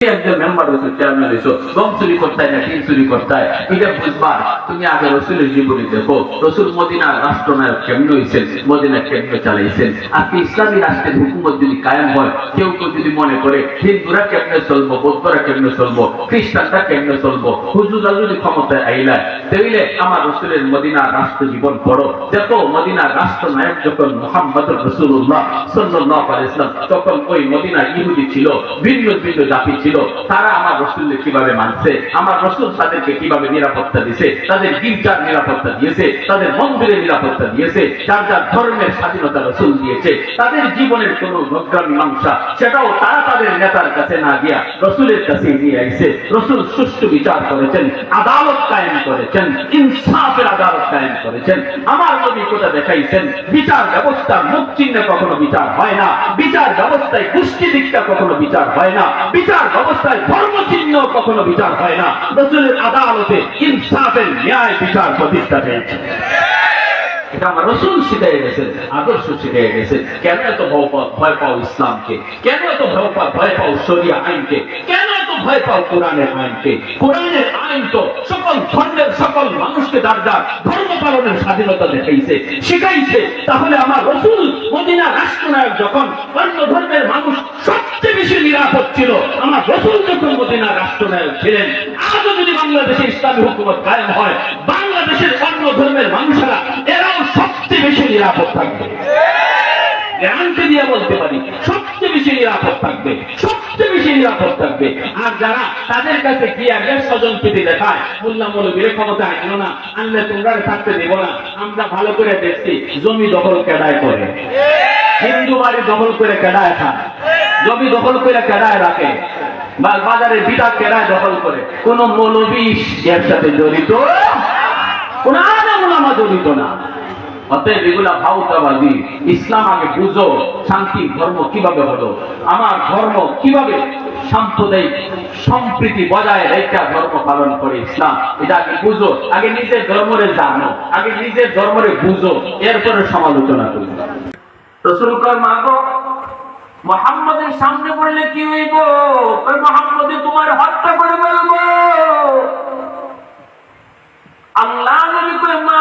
একজন মেম্বার হয়েছো চেয়ারম্যান হয়েছো গম চুরি করতে না তিন চুরি করতে এটা বুঝবার। তুমি আগে রসুলের জীবনী দেখো। রসুল মদিনার রাষ্ট্রনায়ক কেমনে হয়েছেন মদিনা কেমনে চালাইছেন? আজকে ইসলামী রাষ্ট্রের হুকুমত যদি কায়েম হয়, কেউ কেউ যদি মনে করে, হিন্দুরা কেমনে চলবো, বৌদ্ধরা কেমনে চলবো, খ্রিস্টানরা কেমনে চলবো হুজুরা যদি ক্ষমতায় আইলায়, তাইলে আমার রসুলের মদিনার রাষ্ট্র জীবন পড়ো দেখো, মদিনার রাষ্ট্রনায়ক যখন মোহাম্মদ রসুল্লাহ সাল্লাহ ইসলাম তখন ওই মদিনা ইহুদি ছিল, ভিন্ন ভিন্ন জাতি ছিল। তারা আমার রসুলকে কীভাবে মানছে, আমার রসুল তাদেরকে কীভাবে নিরাপত্তা দিয়েছে তাদের গির্জার নিরাপত্তা দিয়েছে, তাদের মন্দিরের নিরাপত্তা দিয়েছে, যার যার ধর্মের স্বাধীনতা রসুল দিয়েছে, তাদের জীবনের কোন নগ্রা মীমাংসা সেটাও তারা তাদের নেতার কাছে না গিয়া রসুলের কাছে নিয়ে আইছে। রসুল সুষ্ঠু বিচার করেছেন, আদালত কায়েম করেছেন, ইনসাফের আদালত কায়েম করেছেন। আমার কোথা দেখাইছেন? বিচার ব্যবস্থার মুখ চিহ্নে কখনো বিচার হয় না। বিচার ব্যবস্থায় গোষ্ঠী দিকটা কখনো বিচার হয় না। বিচার ব্যবস্থায় ধর্ম চিহ্ন কখনো বিচার হয় না। রসুলের আদালতে ইনসাফের ন্যায় বিচার প্রতিষ্ঠা পেয়েছে স্বাধীনতা দেখাইছে, শিখাইছে। তাহলে আমার রসুল মদিনা রাষ্ট্রনায়ক যখন অন্য ধর্মের মানুষ সবচেয়ে বেশি নিরাপদ ছিল, আমার রসুল যখন মদিনা রাষ্ট্রনায়ক ছিলেন, আজও যদি বাংলাদেশে ইসলামী হুকুমত কায়েম হয়, বাংলাদেশের অন্য ধর্মের থাকবে গ্যারান্টি দিয়ে বলতে পারি, সবচেয়ে বেশি নিরাপদ থাকবে, সবচেয়ে বেশি নিরাপদ থাকবে। আর যারা তাদের কাছে গিয়ে দেখায় ক্ষমতা না, আনলে তোমরা থাকতে দেবো না। আমরা ভালো করে দেখছি, জমি দখল কেডায় করে। হিন্দু বাড়ি দখল করে কেডায় খায়। জমি দখল করে কেডায় রাখে। বা বাজারে বিটা কেডায় দখল করে। কোন মৌলবী এর সাথে জড়িত? কোন আলামা জড়িত না। অতএব এগুলা ভাউতাবাদী। ইসলাম আগে বুঝো, শান্তি, ধর্ম কীভাবে হলো? আমার ধর্ম কীভাবে সাম্প্রদায়িক সম্প্রীতি বজায় রেখা ধর্ম পালন করে ইসলাম? এটা আগে বুঝো, আগে নিজের ধর্মরে জানো, আগে নিজের ধর্মরে বুঝো, এরপরে সমালোচনা করি। রসুল কর মাগো মোহাম্মদের সামনে পড়লে কি হইব? ওই মোহাম্মদে তোমার হত্যা করে বলব আল্লাহ নবী কয়, মা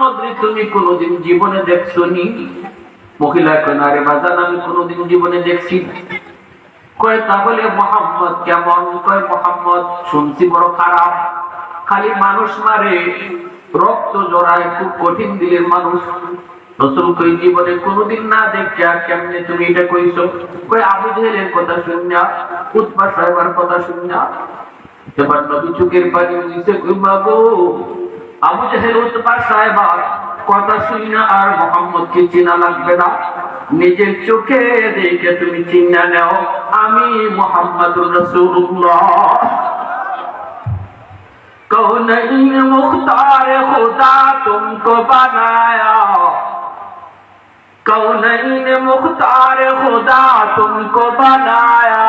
মোহাম্মদ রে তুমি কোনোদিন জীবনে দেখছ নি মহিলা কয় না রে বাজান, আমি কোনোদিন জীবনে দেখছি। কয়, তাহলে মোহাম্মদ কেমন? কয়, মোহাম্মদ, শুনছি বড় খারাপ। খালি মানুষ মারে, রক্ত জড়ায়, খুব কঠিন দিলের মানুষ। রসুল কই, জীবনে কোনোদিন না দেখছে আর কেমনে তুমি এটা কইছো? কই আবু জেহেলের কথা শুনিয়া উৎপা সাহেবের কথা শুনিয়া, এবার নবী চুকের পানি নিচে ঘুমাবো আবু জাহেল উতবা সাহেবা কথা শুনি না আর মোহাম্মদকে চিনা লাগবে না নিজের চোখে দেখে তুমি চিনা নাও আমি মোহাম্মদুর রাসূলুল্লাহ कौन मुख्तार खुदा तुमको बनाया कौन मुख्तार खुदा तुमको बनाया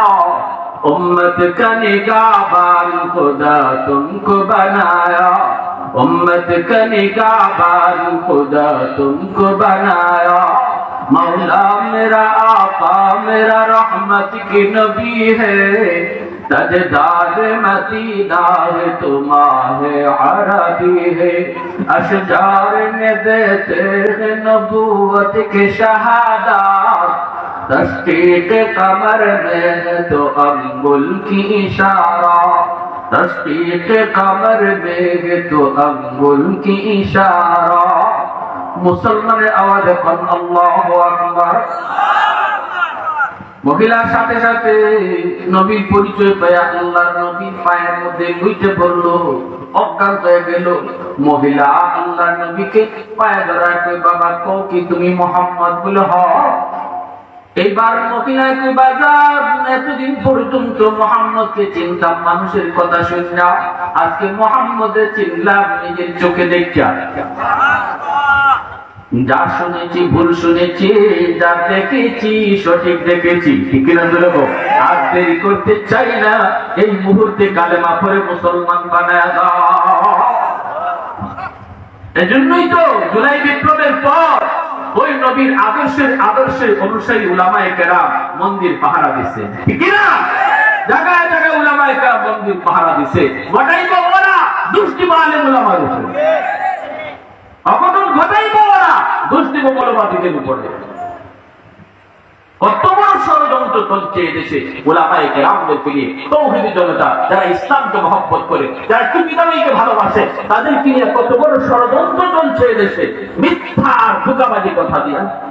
उम्मत का निगाहबान खुदा तुमको बनाया امت کا نگاہبان خدا تم کو بنایا مولا میرا آقا میرا رحمت کی نبی ہے تجداد مدینہ ہے تمہارے عربی ہے اشجار نے دیتے ہیں نبوت کے شہادات تشقیق قمر میں تو اب گل کی اشارہ तस्तीक कमर में है तो अंगुल की इशारा मुसलमान आवाज कन अल्लाह अकबर মহিলার সাথে সাথে নবীর পরিচয় পায় আল্লাহ নবীর পায়ের মধ্যে গুইতে পড়লো অজ্ঞান হয়ে গেল মহিলা আল্লাহ নবীকে পায়ে ধরা কই বাবা কও কি তুমি মোহাম্মদ বলে হ এইবার কই বাজার, এতদিন পর্যন্ত মোহাম্মদকে চিনতাম মানুষের কথা শুননা আজকে মোহাম্মদের চিনলাম নিজের চোখে দেখা যা শুনেছি, ভুল শুনেছি, যা দেখেছি, সঠিক দেখেছি, ঠিক না বলব আর দেরি করতে চাই না, এই মুহূর্তে কালেমা পরে মুসলমান বানায় দাও। এজন্যই তো জুলাই বিপ্লবের পর ওই নবীর আদর্শের আদর্শের অনুসারী উলামায়ে কেরাম মন্দির পাহারা দিচ্ছে ঠিক জায়গায় জায়গায় উলামায়ে কেরাম মন্দির পাহারা দিছে। তো ওরা দুষ্টি উলামার উপরে। ঘটাইবো ওরা দুষ্টি উপরে। চলছে এদেশে ওলামায় তৌহিদি জনতা, যারা ইসলামকে মহব্বত করে, যারা টুকিদামিকে ভালোবাসে, তাদেরকে নিয়ে কত বড় ষড়যন্ত্র চলছে এদেশে। মিথ্যা আর ধোকাবাজি কথা দিয়া।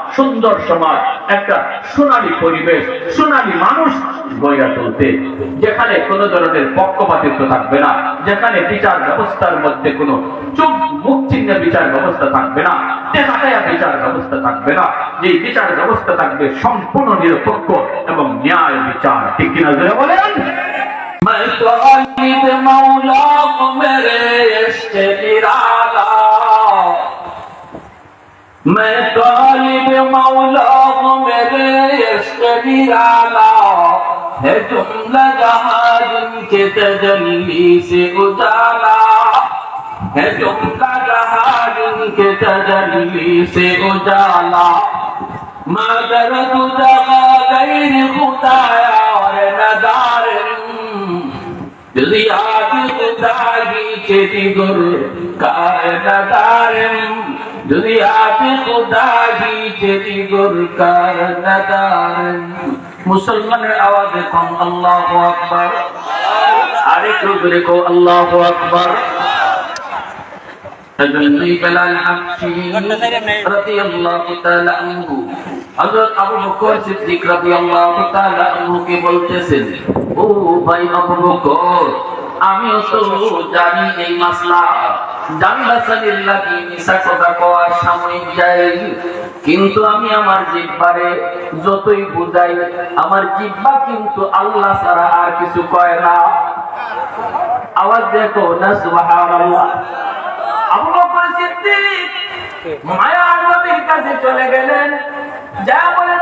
সুন্দর সমাজ একটা সোনালী পরিবেশ সোনালী মানুষ গড়া তুলতে যেখানে কোনো ধরনের পক্ষপাতিত্ব থাকবে না যেখানে বিচার ব্যবস্থার মধ্যে কোনো চুপ মুখ চিহ্ন বিচার ব্যবস্থা থাকবে না দেখাটায়া বিচার ব্যবস্থা থাকবে না যে বিচার ব্যবস্থা থাকবে সম্পূর্ণ নিরপেক্ষ এবং ন্যায় বিচার ঠিক কিনা জোরে বলেন मैं तालिब मौला को मेरे इश्क निराला میں طالب مولا ہوں میرے عشق کی رالا ہے جملہ جہاں جن کے تجلی سے اجالا ہے جملہ جہاں جن کے تجلی سے اجالا مادر تجا غیر خدایا اور نظار جزیات خدا کی چھتی گر کار نظارم যদি আদি খুদাগি চেতি গুর কারনাদারম মুসলমানের আওয়াজে কম আল্লাহু আকবার। আরেকটু জোরে কো আল্লাহু আকবার। এজন্যই বেলাল হাবশি রাদিয়াল্লাহু তাআলা আনহু। হযরত আবু বকর সিদ্দিক রাদিয়াল্লাহু তাআলা আনহু কে বলতেছেন, ও ভাই আবু বকর আমিও তো জানি এই মাসলা। কিন্তু আমি আমার জিব্বারে যতই বুঝাই, আমার জিব্বা কিন্তু আল্লাহ ছাড়া আর কিছু কয় না। আওয়াজ দেখো না, সুবহানাল্লাহ। মায়া নবীর কাছে চলে গেলেন। যা বলেন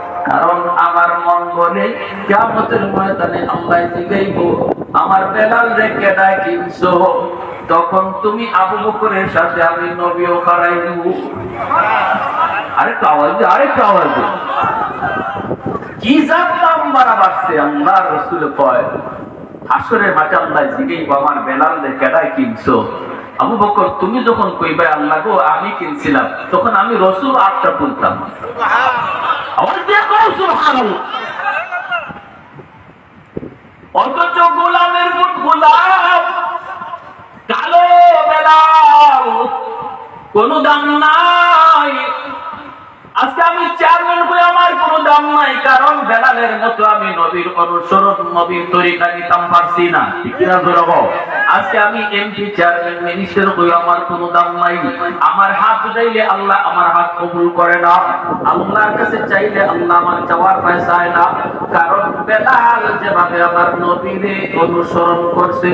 কারণ আমার মন বলে কিয়ামতের ময়দানে আল্লাহ জিগাইব আমার বেলাল রে কেডা কিনছো? তখন তুমি আবু বকরের সাথে আমি নবীও খারাই দিব। আরেকটু আওয়াজ আরেকটু আওয়াজ কি জানতাম বাড়া বাড়ছে আল্লাহ রসুল কয়? হাসরের মাঠে আল্লাহ জিগেই আমার বেলাল রে কিনছো? আবু বকর, তুমি যখন কইবে আল্লাহ গো, আমি কিনছিলাম, তখন আমি রসুল আটটা সুবহানাল্লাহ। অথচ গোলামের গোলাম কালো বেলা কোনো দাম নাই। আজকে আমি চেয়ারম্যান হয়ে আমার কোনো দাম নাই, কারণ বেলালের মতো আমি নবীর অনুসরণ, নবীর তরিকা নিতাম পারছি না। আজকে আমি এমপি চেয়ারম্যান মিনিস্টার হয়ে আমার কোনো দাম নাই। আমার হাত উঠাইলে আল্লাহ আমার হাত কবুল করে না। আল্লাহর কাছে চাইলে আল্লাহ আমার চাওয়ার পয়সায় না। কারণ বেলাল যেভাবে আমার নবীরে অনুসরণ করছে,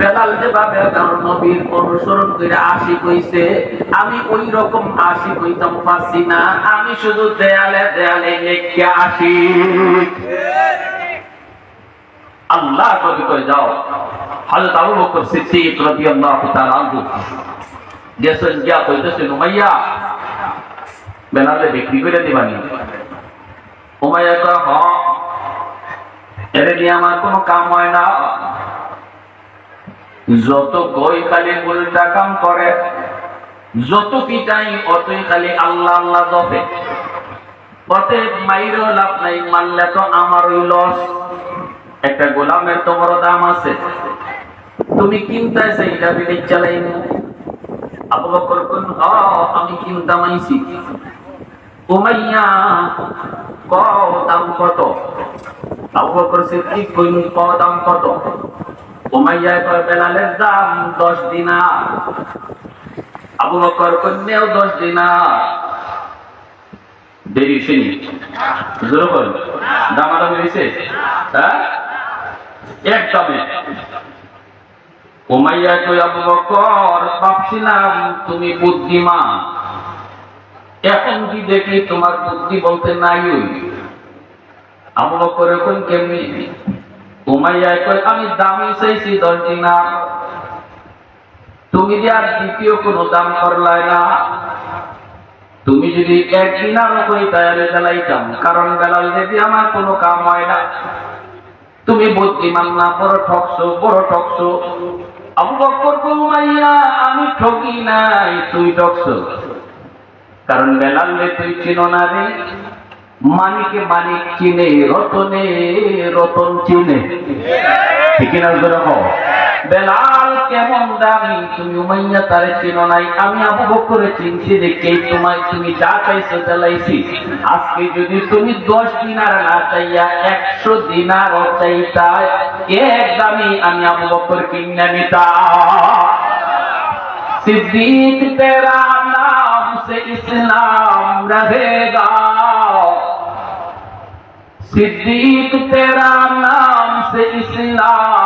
বেলাল যেভাবে আমার নবীর অনুসরণ করে আশিক হইছে, আমি ওই রকম আশিক হইতাম পারছি না। আমি শুধু দেয়ালে দেয়ালে লেখকে আসি। আল্লাহ নবী কই যাও। হযরত আবু বকর সিদ্দিক রাদিয়াল্লাহু তাআলা আনহু গেছেন, গিয়া কইতেছেন, উমাইয়া বিক্রি করে দিবানি উমাইয়া কয়, হ। এর দিয়ে আমার কোনো কাম হয় না। যত গই খালি উল্টা কাম করে যত পিটাই অতই খালি আল্লাহ আল্লাহ দফে। অতএব মাইরও লাভ নাই, মানলে তো আমার ওই লস একটা গোলামের তো বড় দাম আছে। তুমি কিনতে সেইটা বিদেশ চালাই আবু বকর কোন আমি কিনতাম আইছি উমাইয়া, কও দাম কত? আবু বকর সিদ্দিক কইল ক দাম কত? উমাইয়া কয় বেলালের দাম দশ দিনার। আবু বকর কন্যাও দশ দিনার। দেরি জোর করুন হয়েছে? হ্যাঁ? কই, আবু বকর, ভাবছিলাম তুমি বুদ্ধিমান। এখন কি দেখি তোমার বুদ্ধি বলতে নাই আবু বকর এখন কেমনি? উমাইয়া কই আমি দামি চাইছি দশ দিনার। তুমি যে আর দ্বিতীয় কোনো দাম করলাই না। তুমি যদি একদিন আরও কই তাহলে বেলাইতাম কারণ বেলাল যদি আমার কোনো কাম হয় না। তুমি বুদ্ধিমান না, বড় ঠকছো বড় ঠকছো। আমি ঠকি নাই, তুই ঠকছো। কারণ বেলালে তুই চিনো না রে। মানিকে মানিক চিনে, রতনে রতন চিনে। ঠিক না বেলাল কেমন দামি তুমি উমাইয়া তারে চিনো নাই। আমি আবু বকরে চিনছি যে কে তোমায়, তুমি যা চাইছো চালাইছি আজকে যদি তুমি দশ দিনার না চাইয়া একশো দিনার চাইতা এক দামি আমি আবু বকর কিনে নিতা। সিদ্দিক তেরা নাম সে ইসলাম রহেগা সিদ্দিক তেরা নাম সে ইসলাম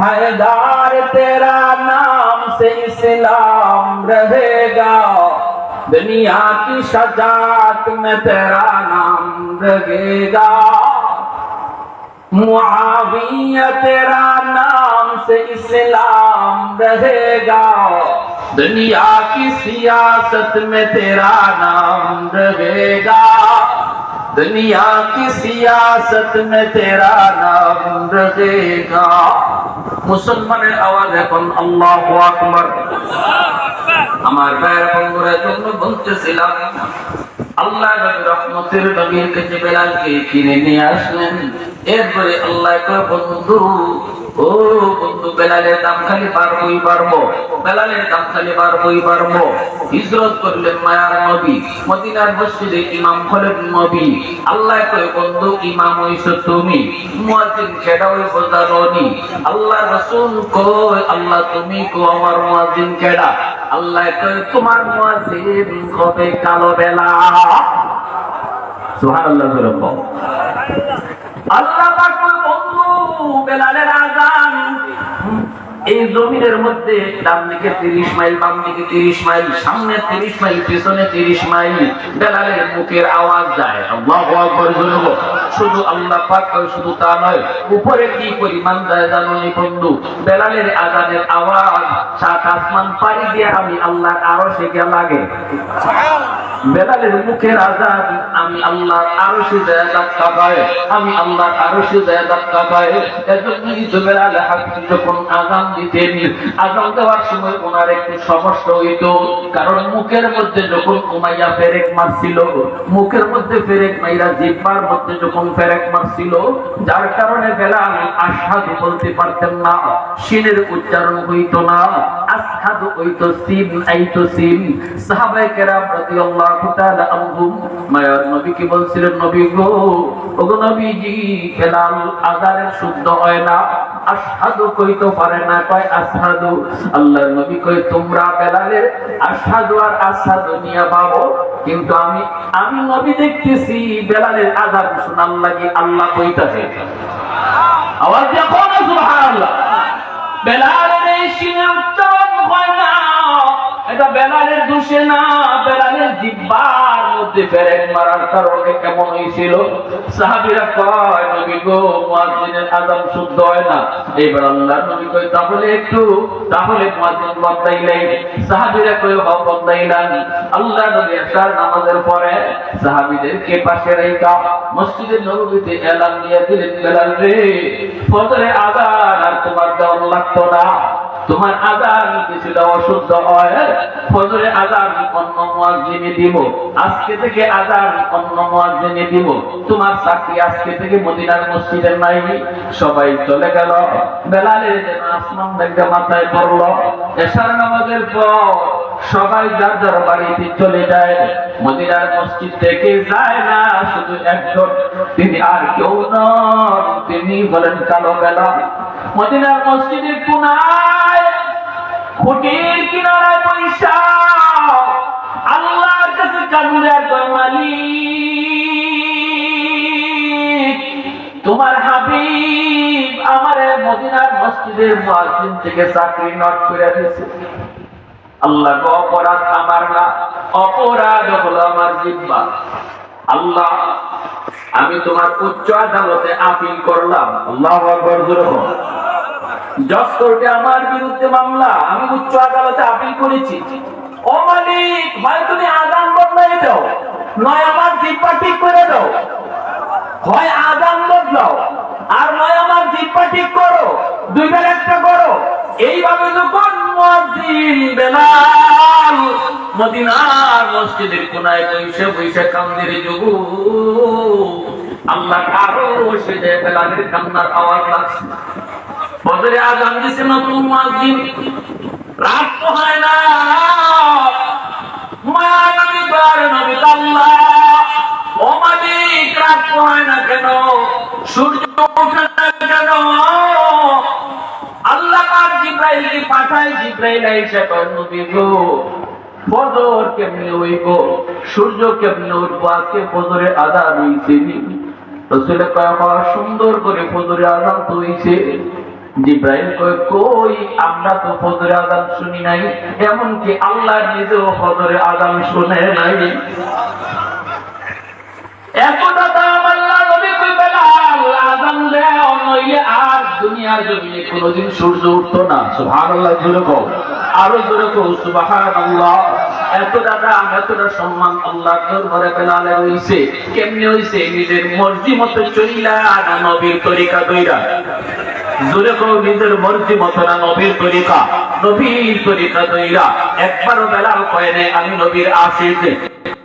हैदार तेरा नाम से इस्लाम रहेगा। दुनिया की शजात में तेरा नाम रहेगा। मुआविया तेरा नाम से इस्लाम रहेगा। दुनिया की सियासत में तेरा नाम रहेगा। दुनिया की सियासत में तेरा नाम रहेगा মুসলমানের আওয়াজ এখন আল্লাহ আকবর আমার ভাইয়ের বন্ধুরা জন্য বলতেছিলাম আল্লাহ নবী রহমতের নবীর কাছে বেলালকে কিনে নিয়ে আসলেন এরপরে আল্লাহ কয় বন্ধু ও বন্ধু, বেলালের দাম খালি বাড়বই বাড়বো বেলালের দাম খালি বাড়বই বাড়বো হিজরত করলেন মায়ার নবী, মদিনার মসজিদে ইমাম হলেন নবী। আল্লাহ কয়, বন্ধু, ইমাম হইছো তুমি, মুয়াজ্জিন কেডা হই বোঝানোনি আল্লাহ রাসূল কয়, আল্লাহ তুমি কো আমার মুয়াজ্জিন কেডা? আল্লাহ কয়, তোমার মুয়াজ্জিন হবে কালো বেলা। সুবহানাল্লাহ আল্লাহ পাক বেলালের আজান। এই জমিনের মধ্যে ডান দিকে তিরিশ মাইল, বাম দিকে তিরিশ মাইল, সামনে তিরিশ মাইল, পিছনে তিরিশ মাইল, বেলালের মুখের আওয়াজ যায়। শুধু আল্লাহ শুধু তা নয় উপরে কি পরিমাণ যায়, জানো বন্ধু? বেলালের আজানের আওয়াজ, সাত আসমান পাড়ি দিয়ে আমি আল্লাহ আরও শেখে লাগে? বেলালের মুখের আজাদ আমি আল্লাহ আরও সে জায়গাত কাবায় আমি আল্লাহ আরও সে জায়গাত কাবায় এজন্যই তো বেলাল যখন আজান দিতেন আজান দেওয়ার সময় ওনার একটু সমস্যা হইত, কারণ মুখের মধ্যে যখন কুমাইয়া ফেরেক মারছিল, মুখের মধ্যে ফেরেক মাইরা মধ্যে যখন ফেরেক মারছিল, যার কারণে বলতে পারতেন না, শিনের উচ্চারণ হইত না হইতো সিন আইতো সাহাবায়ে কেরাম মায়ার বলছিলেন, নবী গো, ওগো নবীজি আযানের শুদ্ধ হয় না, আশহাদু কইতে পারে না কয় আসাদু? আল্লাহর নবী কয়, তোমরা বেলালের আসাদু আর আসাদু নিয়া পাবো কিন্তু আমি আমি নবী দেখতেছি, বেলালের আজাব শোনার লাগি আল্লাহ কইতাছে। আওয়াজ দিয়া কোন সুবহানাল্লাহ। বেলালের এই সিনে না এটা বেলালের দোষে না, বেলালের জিব্বার মধ্যে ব্রেক মারার কারণে কেমন হয়েছিল? সাহাবীরা কয়, নবী গো, মুয়াজ্জিনের আযান শুদ্ধ হয় না। এবার আল্লাহ নবী কয়, তাহলে একটু, তাহলে মুয়াজ্জিন বদলাইলেন। সাহাবীরা কয়, হ বদলাইলেন আল্লাহ নবী এশার নামাজের পরে সাহাবীদেরকে পাশে রেখা মসজিদের নববীতে এলান দিয়ে দিলেন, বেলাল রে, ফজরে আযান আর তোমার দেওয়ার লাগতো না। তোমার আজান কিছুটা অশুদ্ধ হয়। ফজরে আজান অন্য মুয়াজ্জিনে দিব। আজকে থেকে আজান অন্য মুয়াজ্জিনে দিব। তোমার চাকরি আজকে থেকে মদিনার মসজিদের নাই। সবাই চলে গেল। বেলালের যেন আসমান দেখে মাথায় পড়ল। এশার নামাজের পর সবাই যার যার বাড়িতে চলে যায়। মদিনার মসজিদ থেকে যায় না, শুধু একজন। তিনি আর কেউ নন। তিনি বলেন, কালো বেলা। মদিনার মসজিদের কোনায় খুঁটির কিনারায় পয়সা আল্লাহর কাছে কান্দে আর কয়, তোমার হাবিব আমারে মদিনার মসজিদের মুয়াজ্জিন থেকে চাকরি নট করে দিয়েছে। আল্লাহ অপরাধ আমার না অপরাধ হলো আমার জিব্বা। আল্লাহ, আমি তোমার উচ্চ আদালতে আপিল করলাম। আল্লাহ জজ কোর্টে আমার বিরুদ্ধে মামলা, আমি উচ্চ আদালতে আপিল করেছি। ও মালিক ভাই তুমি আদান বদলাই দাও, নয় আমার জিব্বা ঠিক করে দাও। হয় আদান বদলাও, আর নয় আমার জিব্বা ঠিক করো, দুইবার একটা করো। এইভাবে যখন মুয়াজ্জিন বেলাল, মদিনার মসজিদের কোনায় বসে বসে কান্দের যুগু, আল্লাহ আরও সে যে বেলালের কান্নার আওয়াজ লাগছে আজান দিছে নতুন মুয়াজ্জিন রাত তো হয় না। মায়া নবী নবী আল্লাহ। ও মালিক, রাত তো হয় না কেন? সূর্য ওঠে না কেন? পাঠায়, জিব্রাইল আইসা কয় নবী গো, ফজর কেমনে সূর্য কেমনে আজকে রসুল কয় সুন্দর করে ফজরে আজান তো জিব্রাইল কয়, কই, আমরা তো ফজরে আজান শুনি নাই। এমনকি আল্লাহ নিজেও ফজরে আজান শুনে নাই। এতটা দাম হইছে? নিজের মর্জি মতো না নবীর তরিকা নিজের না নবীর তরিকা। নবীর দইরা একবারও বেলাল কয় আমি নবীর আশিক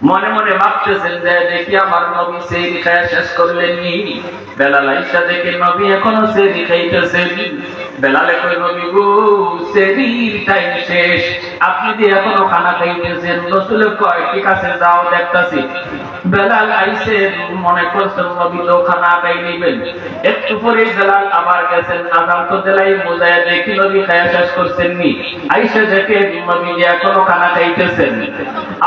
মনে মনে ভাবতেছেন যে দেখি আমার নবী সেই রিখায় শেষ করলেন নি বেলা লাইসা দেখে নবী এখনও সেই খাইতেছেন বেলালে কই নবী গো সেরির টাইম শেষ। আপনি যে এখনও খানা খাইতেছেন, রসুল কয়, ঠিক আছে, যাও, দেখতাছি। বেলাল আইসে মনে করছেন নবী তো খানা খাই নিবেন। একটু পরে বেলাল আবার গেছেন, আজান তো দেলাই বোঝায় দেখি নবী খায়া শেষ করছেন আইসে দেখে, নবী যে এখনও খানা খাইতেছেন।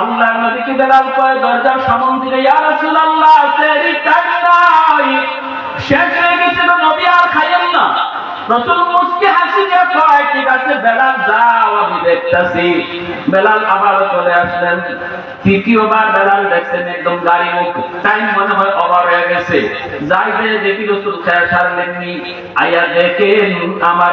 আল্লাহ নবীকে বেলাল কয়, দরজার সামন দিলে, ইয়া রাসূলুল্লাহ সেরি টাইম নাই শেষ হয়ে গেছে আমার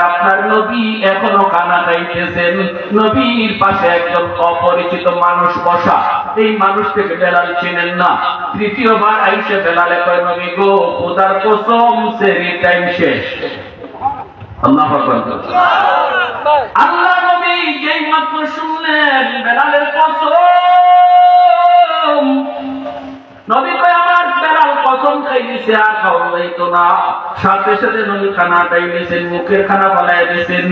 আপনার নবী এখনও কানা খাইতেছেন। নবীর পাশে একজন অপরিচিত মানুষ বসা। এই মানুষটাকে বেলাল চিনেন না। তৃতীয়বার আইসে বেলালে কয়, নবী গো, খোদার কসম টাইম শেষ। আল্লাহ আল্লাহ নবী যেই মাত্র শুনলেন, বেলালের কসম। নবী কয়, আমার বেলাল কসম খাই দিছে আর খাওয়া যাইতো না। সাথে সাথে নবী খানা মুখের খানা দিয়েছেন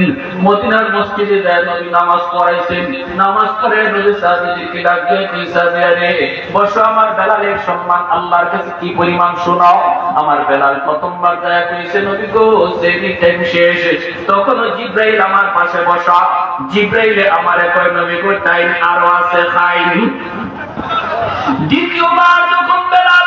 মদিনার মসজিদে যায় নবী নামাজ পড়াইছেন। নামাজ পড়ে নবী সাহাবীদেরকে বসো, আমার বেলালের সম্মান আল্লাহর কাছে কি পরিমাণ শোনাও আমার বেলাল প্রথমবার দয়া করেছে, নবী গো টাইম শেষ। তখন জিব্রাইল আমার পাশে বসা। জিব্রাইলে আমার কয়, নবী গো টাইম আরও আছে খাই দ্বিতীয়বার যখন বেলাল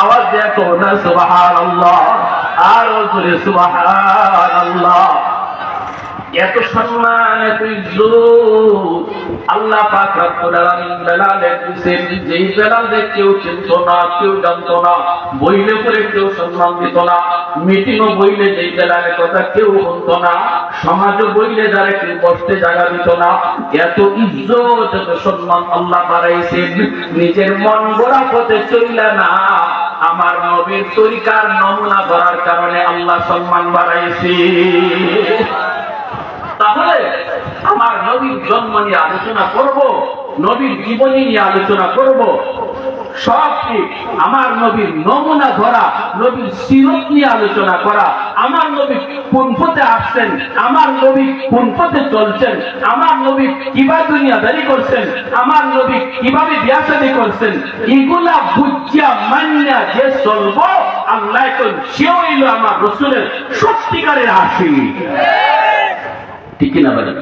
আওয়াজ দেখো না সুবাহান আল্লাহ আর জোরে সুবাহান আল্লাহ এত সম্মান এত ইজ্জত আল্লাহ পাক রব্বুল আলামিন বেলালে দিয়েছেন যেই বেলালে কেউ চিনতো না, কেউ জানতো না, বইলে করে কেউ সম্মান দিত না, মিটিংও বইলে যেই বেলালে কথা কেউ শুনতো না, সমাজও বইলে যারা কেউ বসতে জায়গা দিত না, এত ইজ্জত, এত সম্মান আল্লাহ বাড়াইছেন। নিজের মন গড়া পথে চইলা না আমার নবীর তরিকার নমুনা ধরার কারণে আল্লাহ সম্মান বাড়াইছি। তাহলে আমার নবীর জন্ম নিয়ে আলোচনা করব, নবীর জীবনী নিয়ে আলোচনা করব। সব ঠিক আমার নবীর নমুনা ধরা, নবীর সিরত নিয়ে আলোচনা করা, আমার নবী কোন পথে আসছেন, আমার নবী কোন পথে চলছেন, আমার নবী কীভাবে দুনিয়াদারি করছেন, আমার নবী কীভাবে বিয়াসাদি করছেন, এগুলা বুঝিয়া মান্যা যে চলবো, আল্লাহ এখন সে হইল আমার রসুলের সত্যিকারের আশি ঠিক কিনা বলেন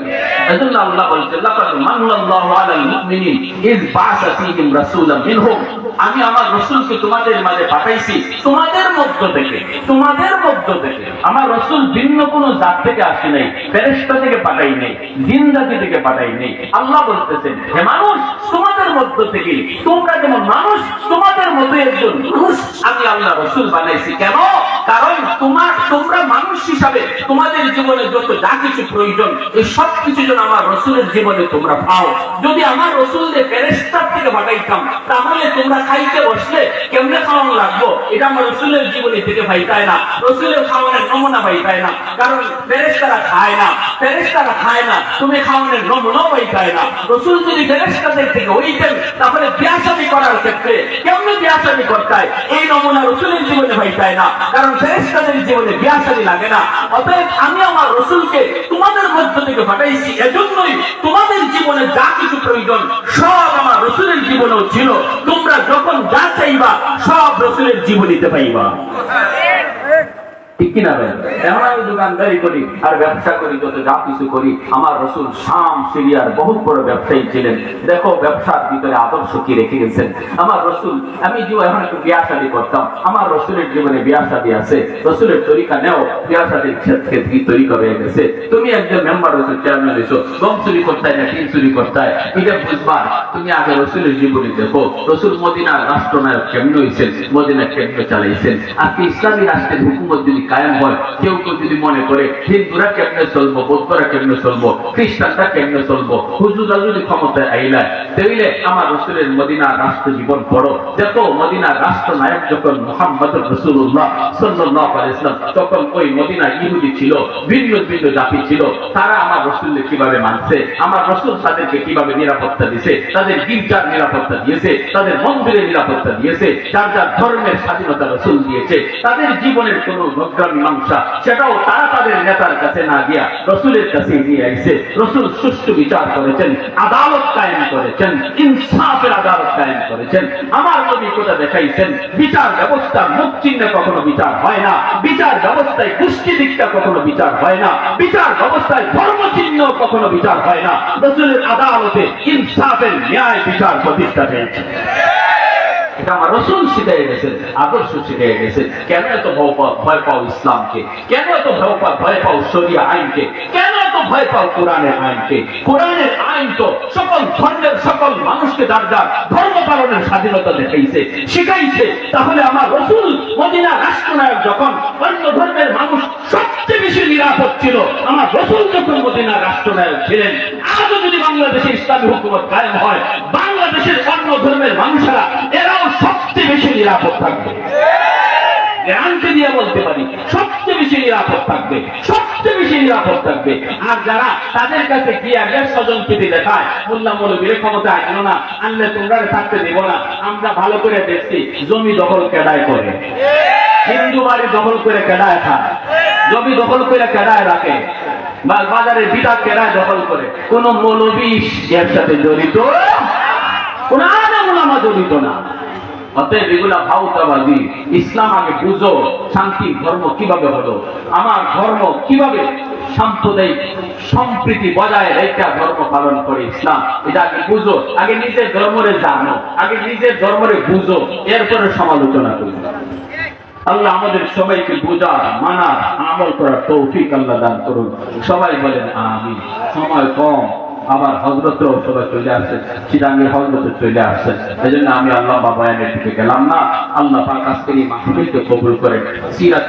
আমি আমার রাসূলকে তোমাদের মাঝে পাঠাইছি, তোমাদের মধ্য থেকে, তোমাদের মধ্য থেকে। আমার রাসূল ভিন্ন কোন জাত থেকে আসে নাই, ফেরেশতা থেকে পাঠাই নাই থেকে পাঠাই নাই। আল্লাহ বলতেছেন, হে মানুষ, তোমাদের মধ্য থেকে, তোমরা যেমন মানুষ, তোমাদের মতো একজন আমি আল্লাহ রাসূল বানাইছি। কেন? কারণ তোমার, তোমরা মানুষ হিসাবে তোমাদের জীবনে যত যা কিছু প্রয়োজন এই সব কিছু যেন আমার রসুলের জীবনে তোমরা পাও। যদি আমার রসুলদের ফেরেস্তার থেকে পাঠাইতাম তাহলে তোমরা খাইতে বসলে কেমনে খাওয়ানো লাগবো? এটা আমার রসুলের জীবনে থেকে পাইতায় না। রসুলের খাওয়ানোর নমুনা পাইতায় না। কারণ ফেরেস্তারা খায় না। ফেরেস্তারা খায় না। তুমি খাওয়ানোর নমুনাও পাইতায় না। রসুল যদি ফেরেস্তাদের থেকে হইতেন, তাহলে বিয়াসামি করার ক্ষেত্রে কেমনে বিয়াসামি করতায়? এই নমুনা রসুলের জীবনে পাইতায় না। কারণ ফেরেস্তাদের জীবনে বিয়াসামি লাগে না। অতএব আমি আমার রসুলকে তোমাদের মধ্য ফাটাইছি এজন্যই তোমাদের জীবনে যা কিছু প্রয়োজন, সব আমার রসুলের জীবনেও ছিল। তোমরা যখন যা চাইবা, সব রসুলের জীবনীতে পাইবা। ঠিক কিনা আমি দোকানদারি করি আর ব্যবসা করি, যত যা কিছু করি, আমার রসুল শাম সিরিয়ার বহুত বড় ব্যবসায়ী ছিলেন। দেখো ব্যবসার ভিতরে আদর্শ কি রেখে গেছেন? আমার রসুল, আমি এখন একটু বিয়া করতাম, আমার রসুলের জীবনে বিয়া আছে। রসুলের তরিকা নেও, বিয়া ক্ষেত্রে কি তরিকা হয়ে গেছে? তুমি একজন মেম্বার হয়েছো চেয়ারম্যান হয়েছো, গম চুরি করতে না টিন চুরি করতে এটা বুঝবার, তুমি আগে রসুলের জীবনী দেখো। রসুল মদিনার রাষ্ট্রনায়ক কেমন হয়েছেন? মদিনা কেমন চালাইছেন? আজকে ইসলামী রাষ্ট্রের হুকুমত যদি কায়েম হয়। কেউ কেউ যদি মনে করে, হিন্দুরা কেমনে চলবো, বৌদ্ধরা কেমনে চলবো, খ্রিস্টানরা কেমনে চলবো হুজুরা যদি ক্ষমতায় আইলায় তাইলে আমার রসুলের মদিনা রাষ্ট্র জীবন পড়ো দেখো মদিনা রাষ্ট্র নায়ক যখন মোহাম্মদ রসুল্লাহ সাল্লাহ ইসলাম তখন ওই মদিনা ইহুদি ছিল, ভিন্ন ভিন্ন জাতি ছিল, তারা আমার রসুলকে কীভাবে মানছে, আমার রসুল তাদেরকে কীভাবে নিরাপত্তা দিয়েছে, তাদের গির্জার নিরাপত্তা দিয়েছে, তাদের মন্দিরের নিরাপত্তা দিয়েছে, যার যার ধর্মের স্বাধীনতা রসুল দিয়েছে, তাদের জীবনের কোন নগ্রা মীমাংসা, সেটাও তারা তাদের নেতার কাছে না দিয়া রসুলের কাছে নিয়ে আইছে। রসুল সুষ্ঠু বিচার করেছেন, আদালত কায়েম করেছেন, ইনসাফের আদালত কায়েম করেছেন। আমার কোথা দেখাইছেন? বিচার ব্যবস্থার মুখ চিহ্নে কখনো বিচার হয় না। বিচার ব্যবস্থায় কুষ্টি দিকটা কখনো বিচার হয় না। বিচার ব্যবস্থায় ধর্ম চিহ্ন কখনো বিচার হয় না। রসুলের আদালতে ইনসাফের ন্যায় বিচার প্রতিষ্ঠা পেয়েছে কেন এত ভয় পাও ইসলামকে? কেন এত ভয় পাও ভয় আইনকে? কেন ভয় পাও কোরআনের আইনকে কোরআনের আইন তো সকল ধর্মের সকল মানুষকে যার যার ধর্ম পালনের স্বাধীনতা দেখাইছে, শিখাইছে। তাহলে আমার রসুল মদিনা রাষ্ট্রনায়ক যখন অন্য ধর্মের মানুষ সবচেয়ে বেশি নিরাপদ ছিল, আমার রসুল যখন মদিনা রাষ্ট্রনায়ক ছিলেন, আজও যদি বাংলাদেশে ইসলামী হুকুমত কায়েম হয়, বাংলাদেশের অন্য ধর্মের মানুষেরা এরাও সবচেয়ে বেশি নিরাপদ থাকবে। গ্যারান্টি দিয়ে বলতে পারি, সবচেয়ে বেশি নিরাপদ থাকবে, সবচেয়ে বেশি নিরাপদ থাকবে। আর যারা তাদের কাছে গিয়ে আগের স্বজন প্রীতি দেখায় মোল্লা মৌলবীর ক্ষমতা আনো না আনলে তোমরা থাকতে দেব না, আমরা ভালো করে দেখছি জমি দখল কেডায় করে। হিন্দু বাড়ি দখল করে কেডায় খায়, জমি দখল করে কেডায় রাখে বাজারে বিটা কেডায় দখল করে। কোন মৌলবী এর সাথে জড়িত? কোন আলামা জড়িত না। অতএব এগুলা ইসলাম আগে বুঝো, শান্তি, ধর্ম কীভাবে হলো? আমার ধর্ম কীভাবে সাম্প্রদায়িক সম্প্রীতি বজায় রেখে ধর্ম পালন করে ইসলাম? এটা আগে বুঝো, আগে নিজের ধর্মরে জানো, আগে নিজের ধর্মরে বুঝো, এরপরে সমালোচনা করি। আল্লাহ আমাদের সবাইকে বোঝার, মানার, আমল করার তৌফিক আল্লাহ দান করুন। সবাই বলেন আমি সময় কম। আবার হজরত সবাই চলে আসছেন চিরাঙ্গি হজরত চলে আসছেন এই জন্য আমি আল্লাহ বাবায়ানের দিকে গেলাম না। আল্লাহ আজকের এই মাহফিলকে কবুল করেন। সিরাজ